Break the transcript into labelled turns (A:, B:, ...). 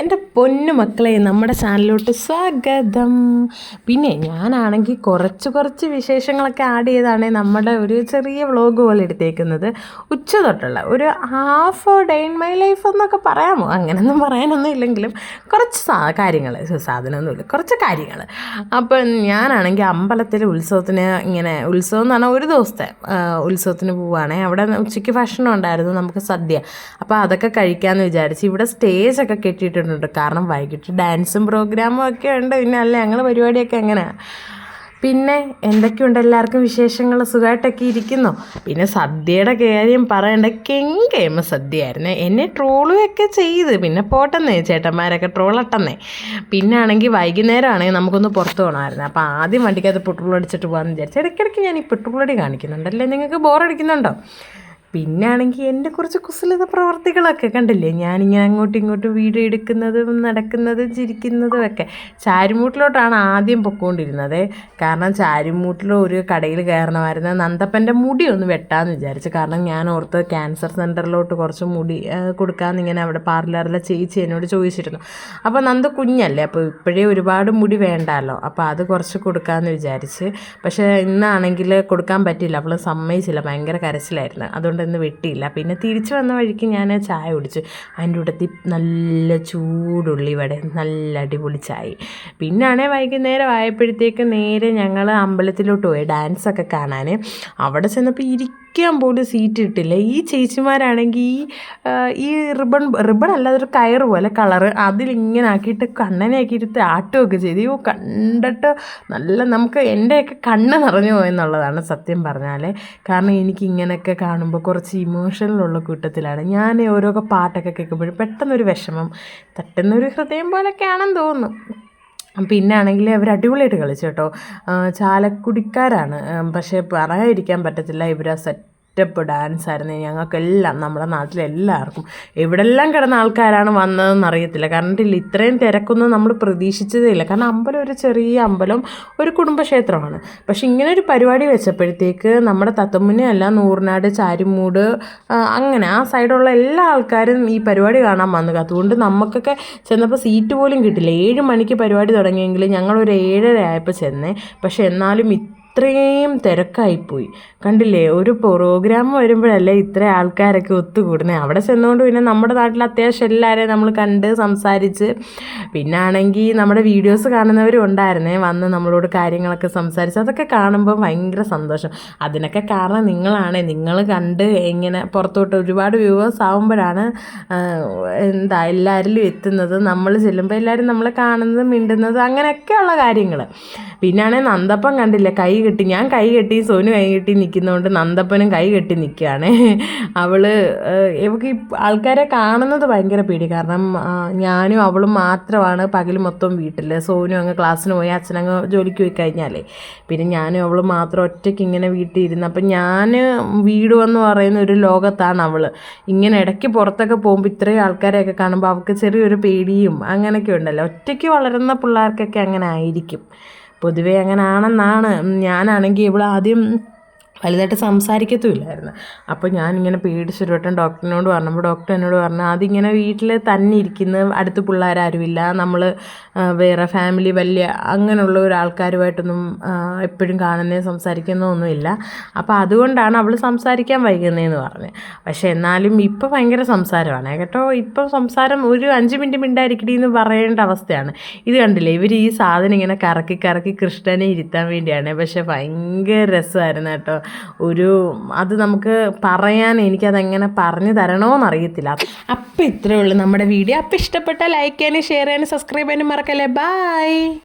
A: എന്റെ പൊന്നു മക്കളെ നമ്മുടെ ചാനലിലോട്ട് സ്വാഗതം. പിന്നെ ഞാനാണെങ്കിൽ കുറച്ച് കുറച്ച് വിശേഷങ്ങളൊക്കെ ആഡ് ചെയ്താണ് നമ്മുടെ ഒരു ചെറിയ വ്ളോഗ് പോലെ എടുത്തേക്കുന്നത്. ഉച്ച തൊട്ടുള്ള ഒരു half day in my life എന്നൊക്കെ പറയാമോ? അങ്ങനെയൊന്നും പറയാനൊന്നും ഇല്ലെങ്കിലും കുറച്ച് സാ കാര്യങ്ങൾ സാധനമൊന്നുമില്ല കുറച്ച് കാര്യങ്ങൾ അപ്പം ഞാനാണെങ്കിൽ അമ്പലത്തിലെ ഉത്സവത്തിന് ഇങ്ങനെ ഉത്സവം എന്ന് പറഞ്ഞാൽ ഒരു ദിവസത്തെ ഉത്സവത്തിന് പോവുകയാണെങ്കിൽ അവിടെ ഉച്ചയ്ക്ക് ഭക്ഷണം ഉണ്ടായിരുന്നു നമുക്ക് സദ്യ. അപ്പോൾ അതൊക്കെ കഴിക്കാമെന്ന് വിചാരിച്ച് ഇവിടെ സ്റ്റേജൊക്കെ കെട്ടിയിട്ടുണ്ട്. കാരണം വൈകിട്ട് ഡാൻസും പ്രോഗ്രാമും ഒക്കെ ഉണ്ട്. പിന്നെ അല്ല ഞങ്ങൾ പരിപാടിയൊക്കെ എങ്ങനെയാണ് പിന്നെ എന്തൊക്കെയുണ്ട് എല്ലാവർക്കും വിശേഷങ്ങൾ സുഖമായിട്ടൊക്കെ ഇരിക്കുന്നു. പിന്നെ സദ്യയുടെ കാര്യം പറയേണ്ട. കെങ്കേമ സദ്യയായിരുന്നു. എന്നെ ട്രോളുകയൊക്കെ ചെയ്ത്. പിന്നെ പോട്ടെന്നേ ചേട്ടന്മാരൊക്കെ ട്രോളട്ടെന്നേ. പിന്നെ ആണെങ്കിൽ വൈകുന്നേരം ആണെങ്കിൽ നമുക്കൊന്ന് പുറത്ത് പോകണമായിരുന്നു അപ്പോൾ ആദ്യം വണ്ടിക്കകത്ത് പെട്രോൾ അടിച്ചിട്ട് പോകാമെന്ന് വിചാരിച്ചു ഇടയ്ക്കിടയ്ക്ക് ഞാൻ ഈ പെട്രോൾ അടി കാണിക്കുന്നുണ്ടല്ലേ നിങ്ങൾക്ക് ബോറടിക്കുന്നുണ്ടോ പിന്നെ ആണെങ്കിൽ എന്റെ കുറച്ച് കുസലത പ്രവർത്തികളൊക്കെ കണ്ടില്ലേ? ഞാനിങ്ങനെ അങ്ങോട്ടും ഇങ്ങോട്ടും വീഡിയോ എടുക്കുന്നതും നടക്കുന്നതും ചിരിക്കുന്നതും ഒക്കെ ചാരുമൂട്ടിലോട്ടാണ് ആദ്യം പൊക്കോണ്ടിരുന്നത്. കാരണം ചാരുമൂട്ടിൽ ഒരു കടയിൽ കയറണമായിരുന്നു നന്ദപ്പന്റെ മുടി ഒന്ന് വെട്ടാമെന്ന് വിചാരിച്ചു. കാരണം ഞാൻ ഓർത്ത് ക്യാൻസർ സെന്ററിലോട്ട് കുറച്ച് മുടി കൊടുക്കാമെന്ന് ഇങ്ങനെ അവിടെ പാർലറിലെ ചേച്ചി എന്നോട് ചോദിച്ചിരുന്നു. അപ്പോൾ നന്ദ കുഞ്ഞല്ലേ? അപ്പോൾ ഇപ്പോഴേ ഒരുപാട് മുടി വേണ്ടല്ലോ. അപ്പോൾ അത് കുറച്ച് കൊടുക്കാമെന്ന് വിചാരിച്ച്. പക്ഷേ ഇന്നാണെങ്കിൽ കൊടുക്കാൻ പറ്റില്ല അവൾ സമ്മതിച്ചില്ല. ഭയങ്കര കരച്ചിലായിരുന്നു. അതുകൊണ്ട് ഇന്ന് വെട്ടിയില്ല. പിന്നെ തിരിച്ചു വന്ന വഴിക്ക് ഞാൻ ചായ കുടിച്ചു. അതിന്റെ കൂട്ടത്തിൽ നല്ല ചൂടുള്ളി വട നല്ല അടിപൊളി ചായ. പിന്നാണേ വൈകുന്നേരം ആയപ്പോഴത്തേക്ക് നേരെ ഞങ്ങൾ അമ്പലത്തിലോട്ട് പോയി ഡാൻസൊക്കെ കാണാൻ അവിടെ ചെന്നപ്പോൾ ഇരിക്കാൻ പോലും സീറ്റ് കിട്ടില്ല. ഈ ചേച്ചിമാരാണെങ്കിൽ ഈ ഈ റിബൺ റിബൺ അല്ലാതെ ഒരു കയർ പോലെ കളറ് അതിലിങ്ങനെ ആക്കിയിട്ട് കണ്ണനെ ആക്കിയിട്ട് ആട്ടുമൊക്കെ ചെയ്ത്. ഓ കണ്ടിട്ട് നല്ല നമുക്ക് എന്റെയൊക്കെ കണ്ണ് നിറഞ്ഞു പോയെന്നുള്ളതാണ് സത്യം പറഞ്ഞാൽ കാരണം എനിക്ക് ഇങ്ങനെയൊക്കെ കാണുമ്പോൾ കുറച്ച് ഇമോഷണലുള്ള കൂട്ടത്തിലാണ്. ഞാൻ ഓരോ പാട്ടൊക്കെ കേൾക്കുമ്പോഴും പെട്ടെന്നൊരു വിഷമം തട്ടുന്നൊരു ഹൃദയം പോലൊക്കെയാണെന്ന് തോന്നുന്നു പിന്നെ ആണെങ്കിൽ അവർ അടിപൊളിയായിട്ട് കളിച്ചു കേട്ടോ. ചാലക്കുടിക്കാരാണ്. പക്ഷേ പറയാതിരിക്കാൻ പറ്റത്തില്ല. ഇവർ ആ സെറ്റപ്പ് ഡാൻസ് ആയിരുന്നു. ഞങ്ങൾക്കെല്ലാം നമ്മുടെ നാട്ടിലെല്ലാവർക്കും എവിടെല്ലാം കിടന്ന ആൾക്കാരാണ് വന്നതെന്ന് അറിയത്തില്ല. കാരണം ഇത്രയും തിരക്കൊന്നും നമ്മൾ പ്രതീക്ഷിച്ചതേ ഇല്ല കാരണം അമ്പലം ഒരു ചെറിയ അമ്പലം ഒരു കുടുംബക്ഷേത്രമാണ്. പക്ഷെ ഇങ്ങനെ ഒരു പരിപാടി വെച്ചപ്പോഴത്തേക്ക് നമ്മുടെ തത്തമുന്നെ അല്ല നൂറിനാട് ചാരിമൂട് അങ്ങനെ ആ സൈഡുള്ള എല്ലാ ആൾക്കാരും ഈ പരിപാടി കാണാൻ വന്നു. അതുകൊണ്ട് നമുക്കൊക്കെ ചെന്നപ്പോൾ സീറ്റ് പോലും കിട്ടില്ല. ഏഴ് മണിക്ക് പരിപാടി തുടങ്ങിയെങ്കിൽ ഞങ്ങളൊരു ഏഴര ആയപ്പോൾ ചെന്നേ. പക്ഷെ എന്നാലും ഇത്രയും തിരക്കായിപ്പോയി. കണ്ടില്ലേ ഒരു പ്രോഗ്രാം വരുമ്പോഴല്ലേ ഇത്ര ആൾക്കാരൊക്കെ ഒത്തുകൂടുന്നത് അവിടെ ചെന്നുകൊണ്ട് പിന്നെ നമ്മുടെ നാട്ടിൽ അത്യാവശ്യം എല്ലാവരെയും നമ്മൾ കണ്ട് സംസാരിച്ച് പിന്നെ ആണെങ്കിൽ നമ്മുടെ വീഡിയോസ് കാണുന്നവരും ഉണ്ടായിരുന്നേ വന്ന് നമ്മളോട് കാര്യങ്ങളൊക്കെ സംസാരിച്ച് അതൊക്കെ കാണുമ്പോൾ ഭയങ്കര സന്തോഷം. അതിനൊക്കെ കാരണം നിങ്ങളാണ്. നിങ്ങൾ കണ്ട് എങ്ങനെ പുറത്തോട്ട് ഒരുപാട് വ്യൂവേഴ്സ് ആകുമ്പോഴാണ് എന്താ എല്ലാവരിലും എത്തുന്നത്. നമ്മൾ ചെല്ലുമ്പോൾ എല്ലാവരും നമ്മളെ കാണുന്നത് മിണ്ടുന്നത് അങ്ങനെയൊക്കെയുള്ള കാര്യങ്ങൾ പിന്നാണെങ്കിൽ നന്ദപ്പം കണ്ടില്ല കൈ കെട്ടി ഞാൻ കൈ കെട്ടി സോനു കൈ കെട്ടി നിൽക്കുന്നതുകൊണ്ട് നന്ദപ്പനും കൈ കെട്ടി നിൽക്കുകയാണ് അവൾ ഇവക്ക് ആൾക്കാരെ കാണുന്നത് ഭയങ്കര പേടി. കാരണം ഞാനും അവളും മാത്രമാണ് പകൽ മൊത്തം വീട്ടിൽ സോനു അങ്ങ് ക്ലാസ്സിന് പോയി അച്ഛനങ്ങ് ജോലിക്ക് പോയി കഴിഞ്ഞാലേ. പിന്നെ ഞാനും അവളും മാത്രം ഒറ്റയ്ക്ക് ഇങ്ങനെ വീട്ടിൽ ഇരുന്ന് അപ്പം ഞാൻ വീട് എന്ന് പറയുന്ന ഒരു ലോകത്താണ് അവൾ ഇങ്ങനെ ഇടയ്ക്ക് പുറത്തൊക്കെ പോകുമ്പോൾ ഇത്രയും ആൾക്കാരെയൊക്കെ കാണുമ്പോൾ അവൾക്ക് ചെറിയൊരു പേടിയും അങ്ങനെയൊക്കെ ഉണ്ടല്ലോ. ഒറ്റയ്ക്ക് വളരുന്ന പിള്ളേർക്കൊക്കെ അങ്ങനെ ആയിരിക്കും. പൊതുവേ അങ്ങനെ ആണെന്നാണ് ഞാനാണെങ്കിൽ ഇവിടെ ആദ്യം വലുതായിട്ട് സംസാരിക്കത്തുമില്ലായിരുന്നു. അപ്പോൾ ഞാനിങ്ങനെ പേടിച്ചൊരു വട്ടം ഡോക്ടറിനോട് പറഞ്ഞപ്പോൾ ഡോക്ടർ എന്നോട് പറഞ്ഞു അതിങ്ങനെ വീട്ടിൽ തന്നെ ഇരിക്കുന്ന അടുത്ത് പിള്ളേരാരുമില്ല. നമ്മൾ വേറെ ഫാമിലി വലിയ അങ്ങനെയുള്ള ഒരാൾക്കാരുമായിട്ടൊന്നും എപ്പോഴും കാണുന്നേ സംസാരിക്കുന്നൊന്നുമില്ല അപ്പോൾ അതുകൊണ്ടാണ് അവൾ സംസാരിക്കാൻ വൈകുന്നതെന്ന് പറഞ്ഞു. പക്ഷേ എന്നാലും ഇപ്പോൾ ഭയങ്കര സംസാരമാണ്. കേട്ടോ ഇപ്പം സംസാരം ഒരു അഞ്ച് മിനിറ്റ് മിണ്ടായിരിക്കടി എന്ന് പറയേണ്ട അവസ്ഥയാണ്. ഇത് കണ്ടില്ലേ ഇവർ ഈ സാധനം ഇങ്ങനെ കറക്കി കറക്കി കൃഷ്ണനെ ഇരുത്താൻ വേണ്ടിയാണ്. പക്ഷേ ഭയങ്കര രസമായിരുന്നു കേട്ടോ. ഒരു അത് നമുക്ക് പറയാൻ എനിക്കതെങ്ങനെ പറഞ്ഞു തരണമെന്ന് അറിയത്തില്ല. അപ്പം ഇത്രയേ ഉള്ളൂ നമ്മുടെ വീഡിയോ. അപ്പം ഇഷ്ടപ്പെട്ടാൽ ലൈക്ക് ചെയ്യാനും ഷെയർ ചെയ്യാനും സബ്സ്ക്രൈബ് ചെയ്യാനും മറക്കല്ലേ. ബൈ